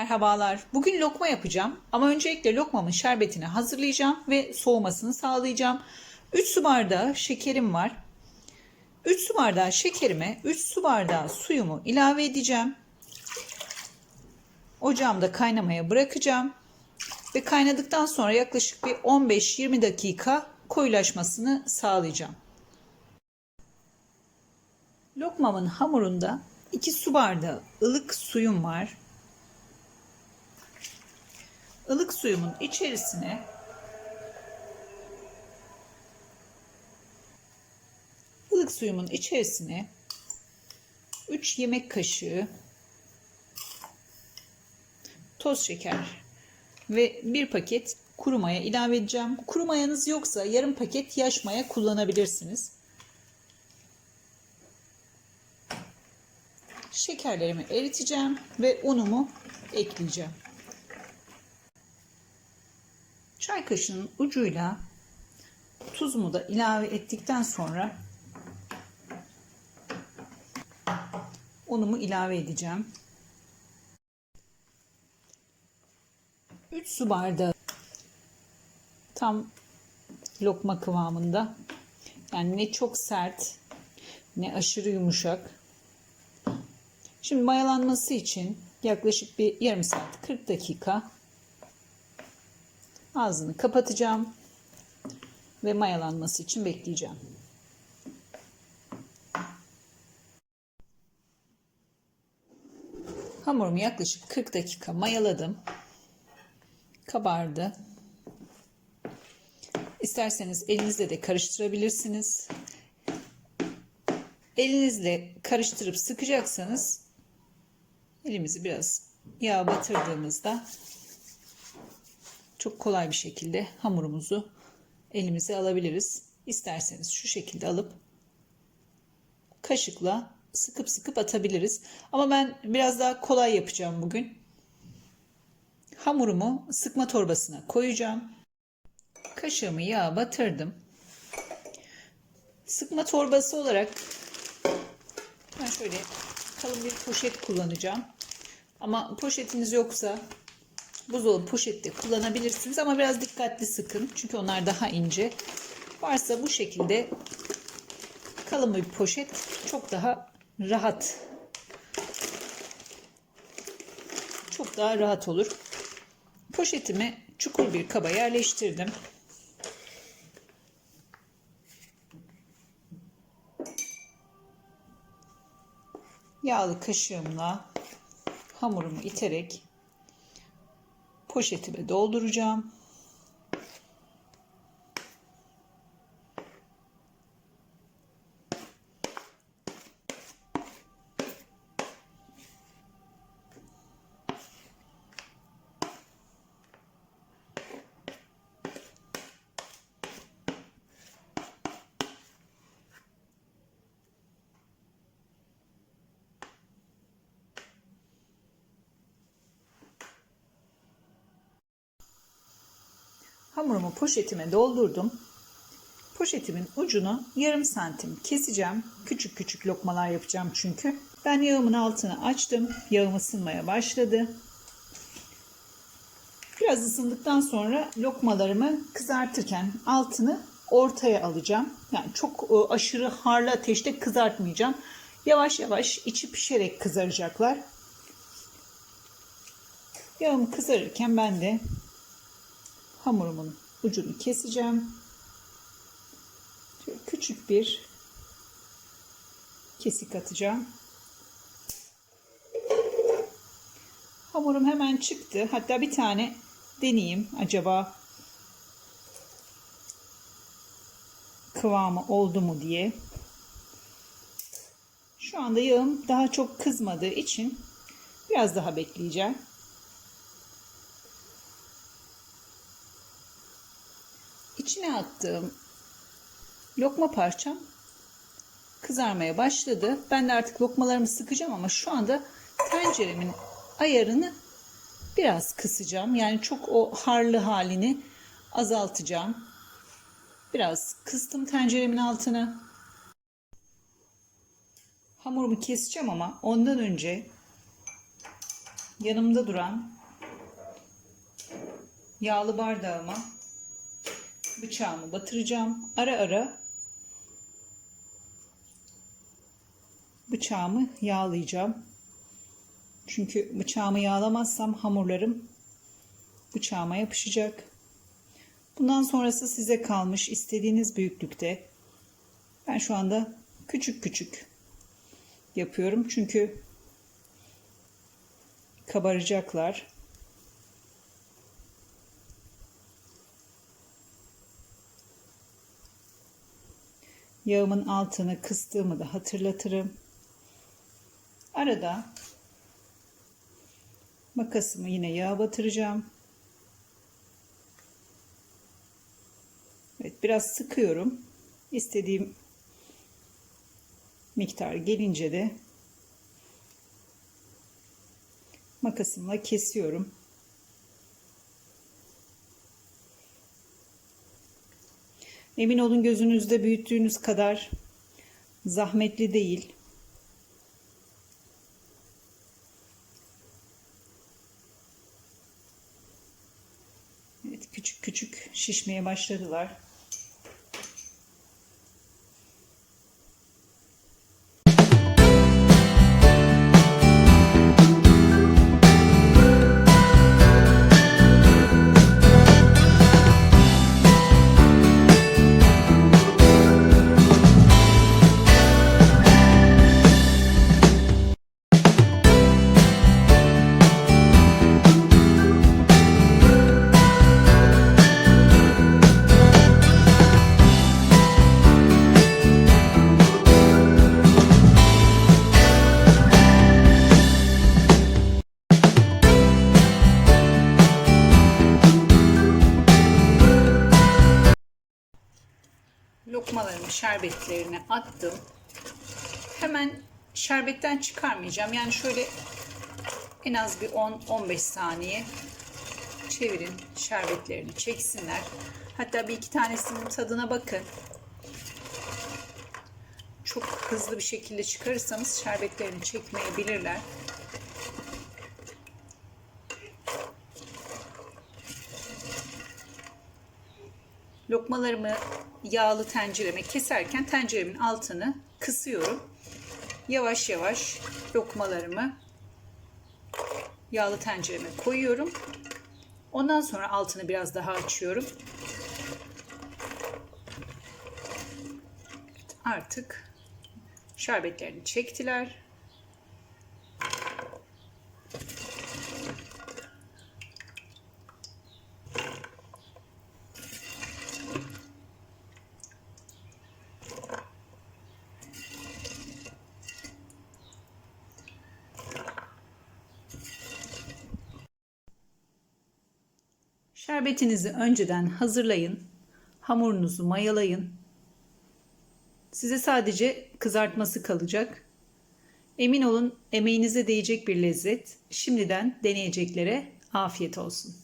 Merhabalar. Bugün lokma yapacağım ama öncelikle lokmamın şerbetini hazırlayacağım ve soğumasını sağlayacağım. 3 su bardağı şekerim var. 3 su bardağı şekerime 3 su bardağı suyumu ilave edeceğim. Ocağımda kaynamaya bırakacağım. Ve kaynadıktan sonra yaklaşık bir 15-20 dakika koyulaşmasını sağlayacağım. Lokmamın hamurunda 2 su bardağı ılık suyum var. Ilık suyumun içerisine ılık suyumun içerisine 3 yemek kaşığı toz şeker ve bir paket kuru maya ilave edeceğim. Kuru mayanız yoksa yarım paket yaş maya kullanabilirsiniz. Şekerlerimi eriteceğim ve unumu ekleyeceğim. Çay kaşığının ucuyla tuzumu da ilave ettikten sonra unumu ilave edeceğim. 3 su bardağı tam lokma kıvamında. Yani ne çok sert ne aşırı yumuşak. Şimdi mayalanması için yaklaşık bir yarım saat 40 dakika Ağzını kapatacağım ve mayalanması için bekleyeceğim. Hamurumu yaklaşık 40 dakika mayaladım. Kabardı. İsterseniz elinizle de karıştırabilirsiniz. Elinizle karıştırıp sıkacaksanız elimizi biraz yağ batırdığımızda çok kolay bir şekilde hamurumuzu elimize alabiliriz. İsterseniz şu şekilde alıp kaşıkla sıkıp sıkıp atabiliriz. Ama ben biraz daha kolay yapacağım bugün. Hamurumu sıkma torbasına koyacağım. Kaşığımı yağa batırdım. Sıkma torbası olarak ben şöyle kalın bir poşet kullanacağım. Ama poşetiniz yoksa buzdolabı poşette kullanabilirsiniz ama biraz dikkatli sıkın. Çünkü onlar daha ince. Varsa bu şekilde kalın bir poşet çok daha rahat. Çok daha rahat olur. Poşetimi çukur bir kaba yerleştirdim. Yağlı kaşığımla hamurumu iterek poşetime dolduracağım. Hamurumu poşetime doldurdum. Poşetimin ucunu yarım santim keseceğim. Küçük küçük lokmalar yapacağım çünkü. Ben yağımın altını açtım. Yağım ısınmaya başladı. Biraz ısındıktan sonra lokmalarımı kızartırken altını ortaya alacağım. Yani çok e, aşırı harlı ateşte kızartmayacağım. Yavaş yavaş içi pişerek kızaracaklar. Yağım kızarırken ben de hamurumun ucunu keseceğim. Şöyle küçük bir kesik atacağım. Hamurum hemen çıktı. Hatta bir tane deneyeyim acaba kıvamı oldu mu diye. Şu anda yağım daha çok kızmadığı için biraz daha bekleyeceğim. İçine attığım lokma parçam kızarmaya başladı. Ben de artık lokmalarımı sıkacağım ama şu anda tenceremin ayarını biraz kısacağım. Yani çok o harlı halini azaltacağım. Biraz kıstım tenceremin altına. Hamurumu keseceğim ama ondan önce yanımda duran yağlı bardağıma bıçağımı batıracağım. Ara ara bıçağımı yağlayacağım. Çünkü bıçağımı yağlamazsam hamurlarım bıçağıma yapışacak. Bundan sonrası size kalmış istediğiniz büyüklükte. Ben şu anda küçük küçük yapıyorum çünkü kabaracaklar. Yağımın altını kıstığımı da hatırlatırım. Arada makasımı yine yağa batıracağım. Evet biraz sıkıyorum. İstediğim miktar gelince de makasımla kesiyorum. Emin olun gözünüzde büyüttüğünüz kadar zahmetli değil. Evet, küçük küçük şişmeye başladılar. Şerbetlerine attım. Hemen şerbetten çıkarmayacağım. Yani şöyle en az bir 10-15 saniye çevirin. Şerbetlerini çeksinler. Hatta bir iki tanesinin tadına bakın. Çok hızlı bir şekilde çıkarırsanız şerbetlerini çekmeyebilirler. Lokmalarımı yağlı tencereme keserken tenceremin altını kısıyorum. Yavaş yavaş lokmalarımı yağlı tencereme koyuyorum. Ondan sonra altını biraz daha açıyorum. Evet, artık şerbetlerini çektiler. Şerbetinizi önceden hazırlayın. Hamurunuzu mayalayın. Size sadece kızartması kalacak. Emin olun emeğinize değecek bir lezzet. Şimdiden deneyeceklere afiyet olsun.